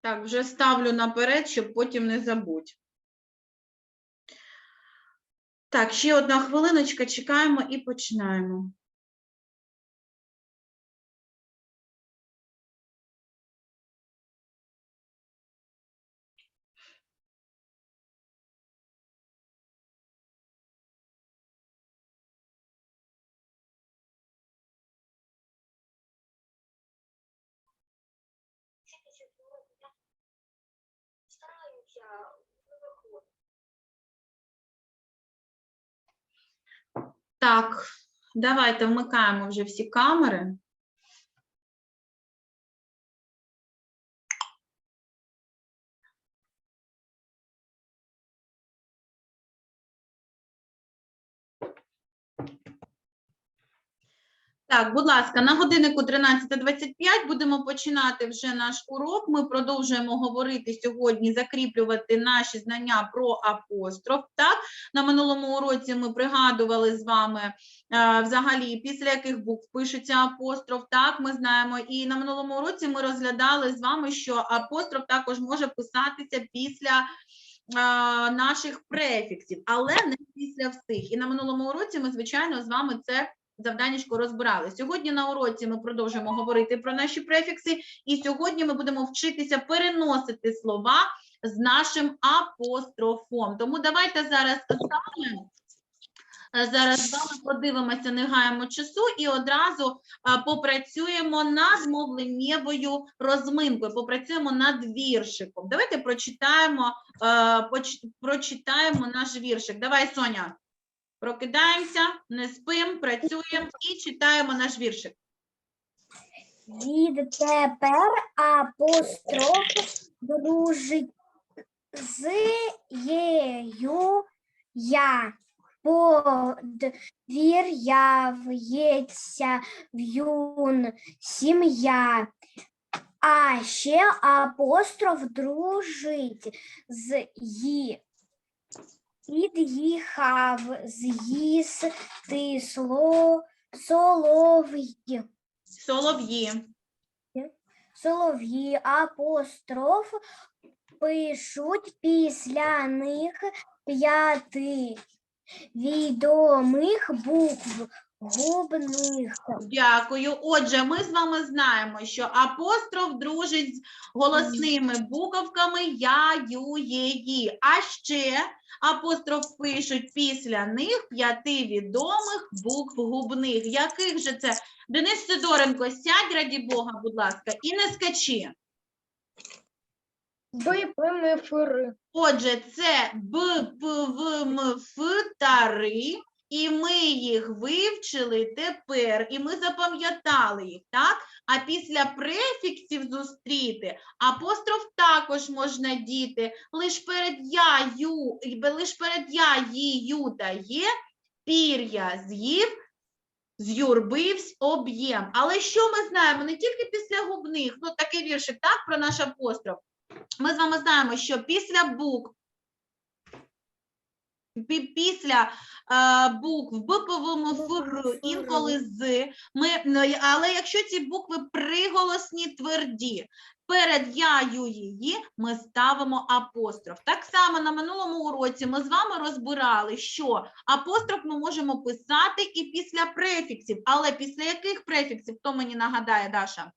Так, вже ставлю наперед, щоб потім не забудь. Так, ще одна хвилиночка, чекаємо і починаємо. Так, давайте вмикаємо вже всі камери. Так, будь ласка, на годиннику 13.25 будемо починати вже наш урок. Ми продовжуємо говорити сьогодні, закріплювати наші знання про апостроф. Так, на минулому уроці ми пригадували з вами е, взагалі, після яких букв пишеться апостроф. Так, ми знаємо. І на минулому уроці ми розглядали з вами, що апостроф також може писатися після е, наших префіксів, але не після всіх. І на минулому уроці ми, звичайно, з вами це завданнячко розбирали. Сьогодні на уроці ми продовжуємо говорити про наші префікси, і сьогодні ми будемо вчитися переносити слова з нашим апострофом. Тому давайте зараз з вами е, зараз з подивимося, не гаємо часу і одразу е, попрацюємо над мовленнєвою розминкою, попрацюємо над віршиком. Давайте прочитаємо, е, прочитаємо наш віршик. Давай, Соня. Прокидаємося, не спим, працюємо і читаємо наш віршик. Відтепер апостроф дружить з єю я. Подвір'я в'ється в юн сім'я. А ще апостроф дружить з ї. Під'їхав з'їсти сло, солов'ї. Солов'ї. Солов'ї апостроф пишуть після них п'яти відомих букв губних. Дякую. Отже, ми з вами знаємо, що апостроф дружить з голосними буковками я, ю, є, ї. А ще апостроф пишуть після них п'яти відомих букв губних. Яких же це? Денис Сидоренко, сядь, раді Бога, будь ласка, і не скачи. Б, П, М, Ф, Р. Отже, це Б, П, В, М, Ф та Ри, і ми їх вивчили тепер, і ми запам'ятали їх, так? А після префіксів зустріти апостроф також можна діти. Лиш перед я, ю, лиш перед я, ї, ю та є, пір'я з'їв, з'юрбивсь об'єм. Але що ми знаємо? Не тільки після губних, ну такий віршик, так, про наш апостроф. Ми з вами знаємо, що після букв, пі- після е, букв Б, П, В, М, інколи з, ми, ну, але якщо ці букви приголосні тверді, перед я, ю, її ми ставимо апостроф. Так само на минулому уроці ми з вами розбирали, що апостроф ми можемо писати і після префіксів, але після яких префіксів, хто мені нагадає, Даша?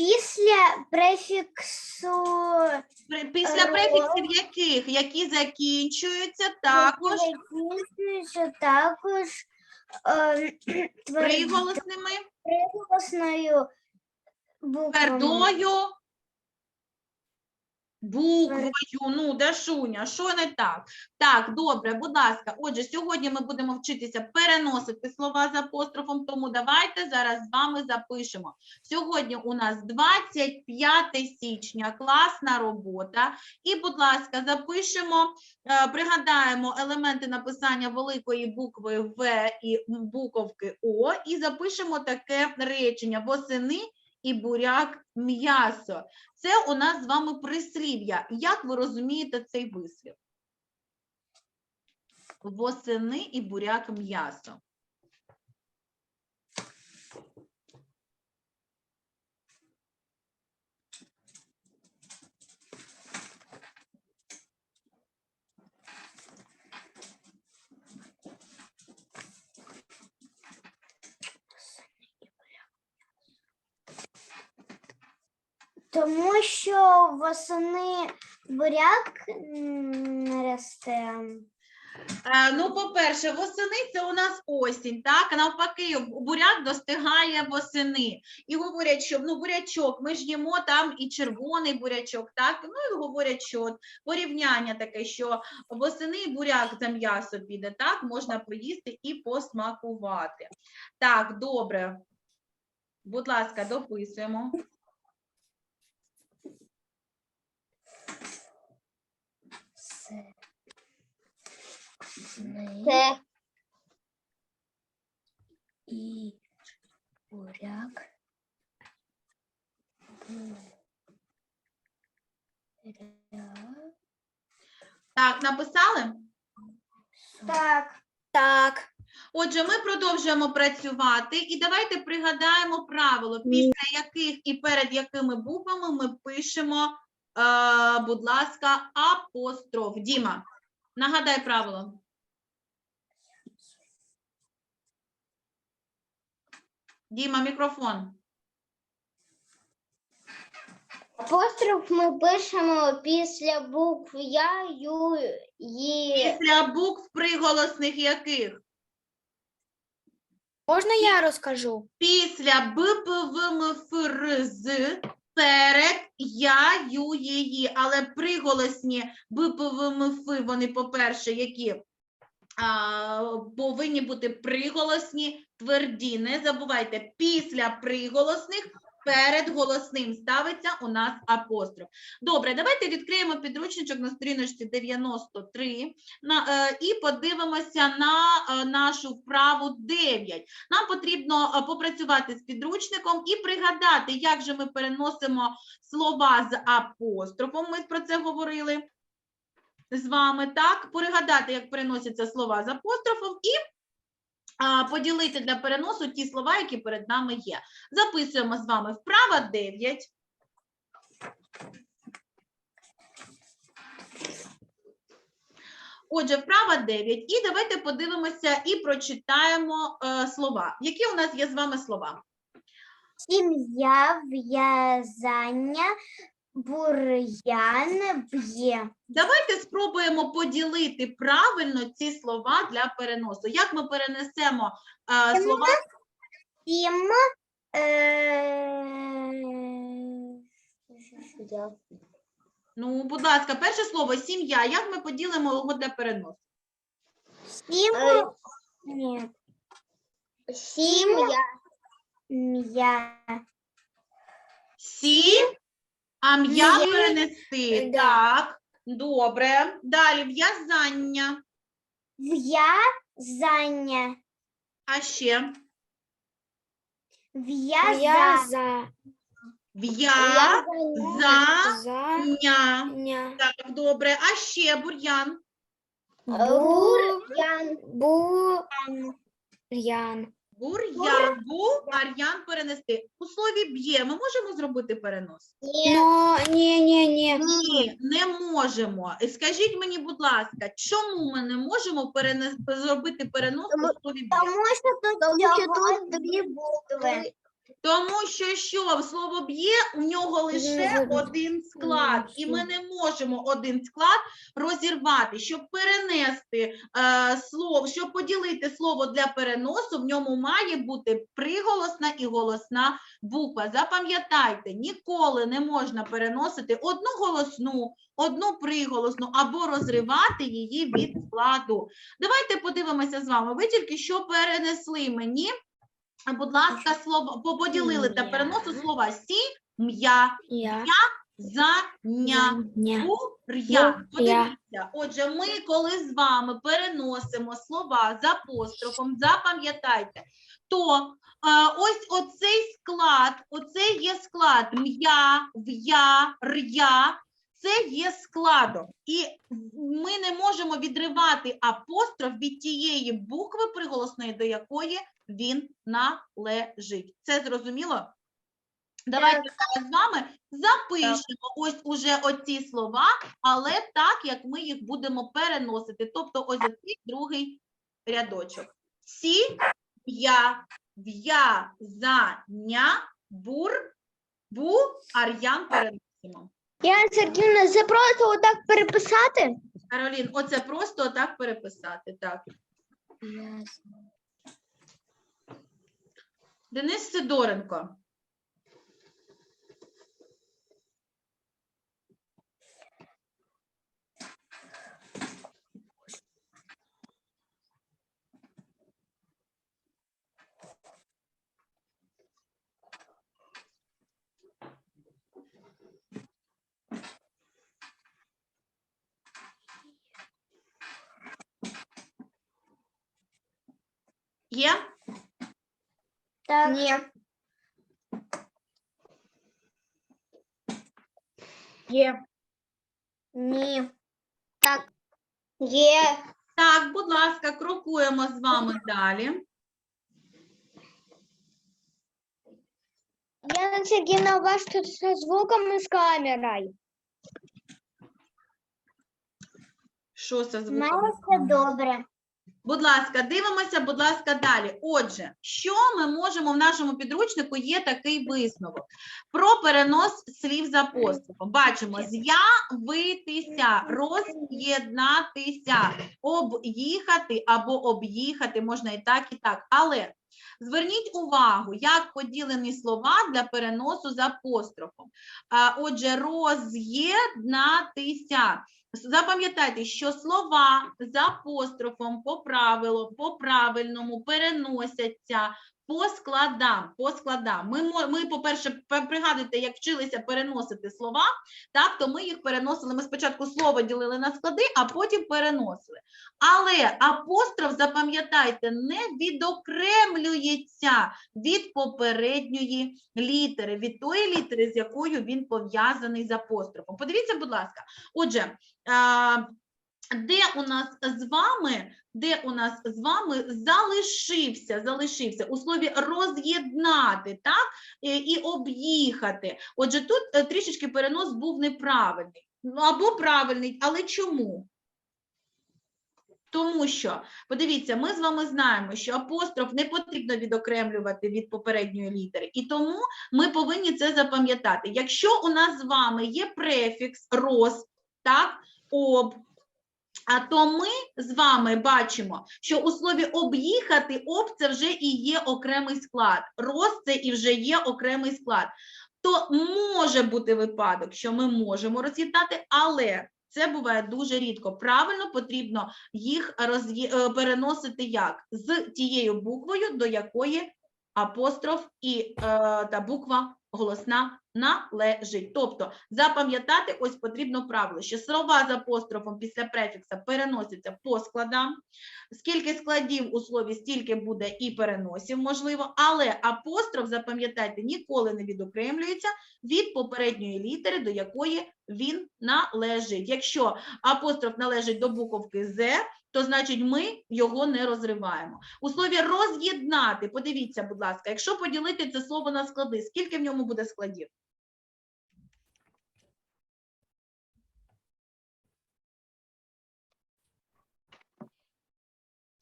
Після префіксу При- Після Е, префіксів яких? Які закінчуються також закінчується також е, тверд- приголосними, приголосною буквою. твердою буквою. Ну, Дашуня, що не так? Так, добре, будь ласка. Отже, сьогодні ми будемо вчитися переносити слова з апострофом, тому давайте зараз з вами запишемо. Сьогодні у нас 25 січня, класна робота. І, будь ласка, запишемо, е, пригадаємо елементи написання великої букви В і буковки О, і запишемо таке речення восени і буряк м'ясо. Це у нас з вами прислів'я. Як ви розумієте цей вислів? Восени і буряк м'ясо. Тому що восени буряк не росте. Е, Ну, по-перше, восени це у нас осінь, так? Навпаки, буряк достигає восени. І говорять, що ну, бурячок, ми ж їмо там і червоний бурячок, так? Ну і говорять, що от порівняння таке, що восени буряк за м'ясо піде, так? Можна поїсти і посмакувати. Так, добре. Будь ласка, дописуємо. Це і буряк. Так, написали? Так. Так. Отже, ми продовжуємо працювати і давайте пригадаємо правило, після яких і перед якими буквами ми пишемо, е, будь ласка, апостроф. Діма, нагадай правило. Діма, мікрофон. Апостроф ми пишемо після букв Я, Ю, Є. Після букв приголосних яких? Можна я розкажу? Після Б, П, В, М, Ф, Р, З перед я, ю, її, але приголосні Б, П, В, М, Ф, вони, по-перше, які повинні бути приголосні, тверді. Не забувайте, після приголосних перед голосним ставиться у нас апостроф. Добре, давайте відкриємо підручничок на сторіночці 93 на, е, і подивимося на е, нашу вправу 9. Нам потрібно е, попрацювати з підручником і пригадати, як же ми переносимо слова з апострофом. Ми про це говорили з вами, так? Пригадати, як переносяться слова з апострофом, і поділити для переносу ті слова, які перед нами є. Записуємо з вами вправа 9. Отже, вправа 9. І давайте подивимося і прочитаємо е, слова. Які у нас є з вами слова? Сім'я, в'язання, бур'ян, б'є. Давайте спробуємо поділити правильно ці слова для переносу. Як ми перенесемо е, слова? Сім. Е... Ну, будь ласка, перше слово сім'я. Як ми поділимо його для переносу? Сім. Ні. Сім'я. М'я. Сі, а м'я М'я. перенести. Да. Так, добре. Далі в'язання. В'язання. А ще В'язання. В'яза. в'язання. В'язання. Так, добре. А ще бур'ян. Бур'ян. Бур'ян. Бур'ян. мар'ян перенести. У слові б'є ми можемо зробити перенос? Ну, ні, ні, ні. Ні, не можемо. І Скажіть мені, будь ласка, чому ми не можемо перенес... зробити перенос у слові б'є? Тому що тут, Тому що тут дві букви. Тому що що в слово б'є у нього лише один склад, і ми не можемо один склад розірвати. Щоб перенести е, слово, щоб поділити слово для переносу, в ньому має бути приголосна і голосна буква. Запам'ятайте, ніколи не можна переносити одну голосну, одну приголосну або розривати її від складу. Давайте подивимося з вами. Ви тільки що перенесли мені. Будь ласка, слово по- поділили для переносу слова сім'я, Я. заня. Ну. Подивіться, отже, ми коли з вами переносимо слова з апострофом, запам'ятайте, то е, ось оцей склад, оцей є склад м'я, в'я, р'я, це є складом. І ми не можемо відривати апостроф від тієї букви приголосної, до якої він належить. Це зрозуміло? Давайте зараз з вами запишемо ось уже оці слова, але так, як ми їх будемо переносити. Тобто ось оцей другий рядочок. Сі, я, в'я, за, ня, бур, Бу, ар'ян переносимо. Яна Сергіївна, це просто отак переписати? Каролін, оце просто так переписати. Так. Денис Сидоренко. Є? Так. Ні. Є. Ні. Так. Є. Так, будь ласка, крокуємо з вами далі. Яна Сергіївна, у вас тут зі звуком і з камерою. Що це У звуком? мене все добре. Будь ласка, дивимося, будь ласка, далі. Отже, що ми можемо в нашому підручнику є такий висновок про перенос слів за поступом. Бачимо з'явитися, роз'єднатися, об'їхати або об'їхати, можна і так, і так. Але зверніть увагу, як поділені слова для переносу з апострофом. Отже, роз'єднатися. Запам'ятайте, що слова з апострофом по правилу, по правильному переносяться по складам. По складам. Ми, ми по-перше, пригадуйте, як вчилися переносити слова, так, то ми їх переносили. Ми спочатку слово ділили на склади, а потім переносили. Але апостроф, запам'ятайте, не відокремлюється від попередньої літери, від тої літери, з якою він пов'язаний з апострофом. Подивіться, будь ласка. Отже, де у нас з вами, де у нас з вами залишився, залишився у слові роз'єднати, так, і, і об'їхати. Отже, тут е, трішечки перенос був неправильний. Ну, або правильний, але чому? Тому що, подивіться, ми з вами знаємо, що апостроф не потрібно відокремлювати від попередньої літери, і тому ми повинні це запам'ятати. Якщо у нас з вами є префікс роз, так, об, а то ми з вами бачимо, що у слові об'їхати об це вже і є окремий склад. Роз це і вже є окремий склад. То може бути випадок, що ми можемо роз'єднати, але це буває дуже рідко. Правильно потрібно їх роз'є- е, переносити як з тією буквою, до якої апостроф і е, та буква голосна належить. Тобто запам'ятати ось потрібно правило, що слова з апострофом після префікса переносяться по складам. Скільки складів у слові, стільки буде і переносів, можливо, але апостроф, запам'ятайте, ніколи не відокремлюється від попередньої літери, до якої він належить. Якщо апостроф належить до буковки З, то значить ми його не розриваємо. У слові роз'єднати, подивіться, будь ласка, якщо поділити це слово на склади, скільки в ньому буде складів?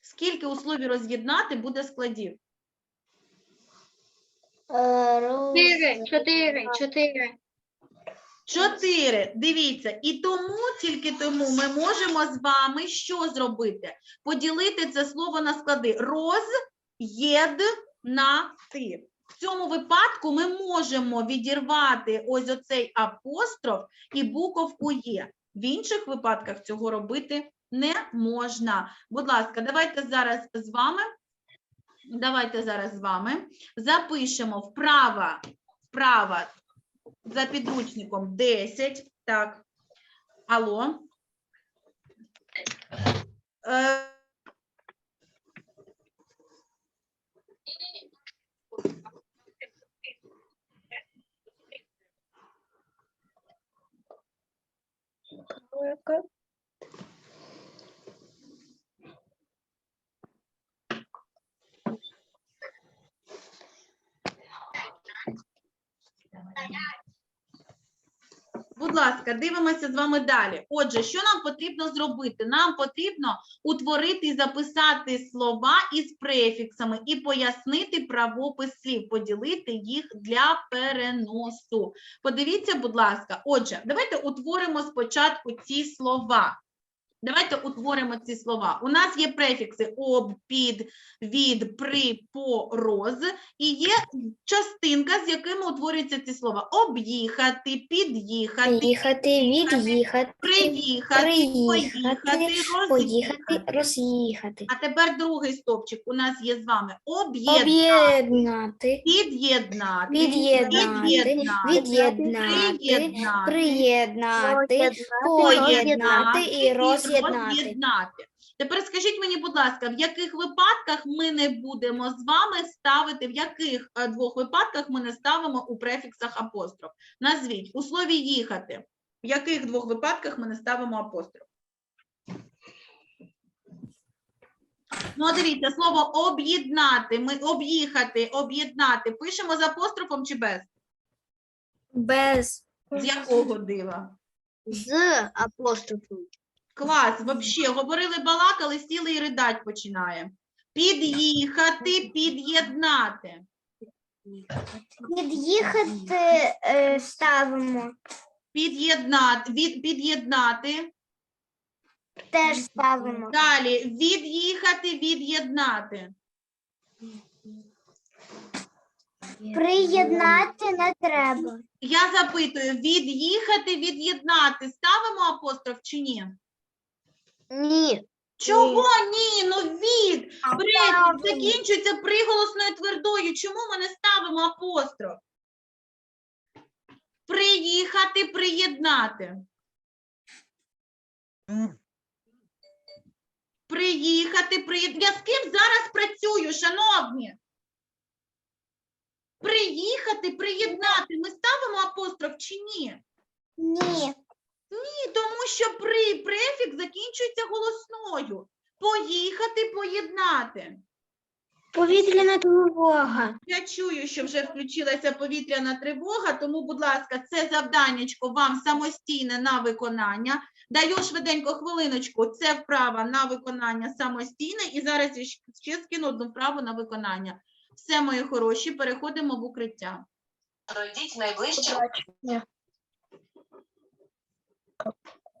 Скільки у слові роз'єднати буде складів? Чотири, чотири, чотири. Чотири. Дивіться, і тому, тільки тому ми можемо з вами що зробити? Поділити це слово на склади. Роз'єднати. В цьому випадку ми можемо відірвати ось оцей апостроф і буковку Є. В інших випадках цього робити не можна. Будь ласка, давайте зараз з вами. Давайте зараз з вами запишемо вправо, вправо за підручником 10. Так. Алло. Е, Будь ласка, дивимося з вами далі. Отже, що нам потрібно зробити? Нам потрібно утворити і записати слова із префіксами і пояснити правопис слів, поділити їх для переносу. Подивіться, будь ласка. Отже, давайте утворимо спочатку ці слова. Давайте утворимо ці слова. У нас є префікси об, під, від, при, по, роз, і є частинка, з якими утворюються ці слова: об'їхати, під'їхати, Їхати, від'їхати, приїхати, поїхати, поїхати, роз'їхати. роз'їхати. А тепер другий стовпчик у нас є з вами об'єднати, Об'єднати, під'єднати, від'єднати, від'єднати, приєднати, приєднати, поєднати і роз'єднати. Тепер скажіть мені, будь ласка, в яких випадках ми не будемо з вами ставити, в яких е, двох випадках ми не ставимо у префіксах апостроф? Назвіть у слові їхати. В яких двох випадках ми не ставимо апостроф? Ну, дивіться, слово об'єднати. Ми об'їхати, об'єднати. Пишемо з апострофом чи без? Без З якого дива? З апострофом. Клас, вообще, говорили, балакали, сіли і ридать починає. Під'їхати, під'єднати. Під'їхати е, ставимо. Під'єднати, від, під'єднати. Теж ставимо. Далі від'їхати, від'єднати. Приєднати не треба. Я запитую, від'їхати, від'єднати. Ставимо апостроф чи ні? Ні. Чого ні? Ну від. Правильно. закінчується приголосною твердою. Чому ми не ставимо апостроф? Приїхати, приєднати. Приїхати, приєднати. Я з ким зараз працюю, шановні? Приїхати, приєднати. Ми ставимо апостроф чи ні? Ні. Що при префікс закінчується голосною. Поїхати, поєднати. Повітряна тривога. Я чую, що вже включилася повітряна тривога, тому, будь ласка, це завданнячко вам самостійне на виконання. Даю швиденько хвилиночку. Це вправа на виконання самостійне. І зараз я ще скину одну вправу на виконання. Все, мої хороші, переходимо в укриття. Пройдіть найближче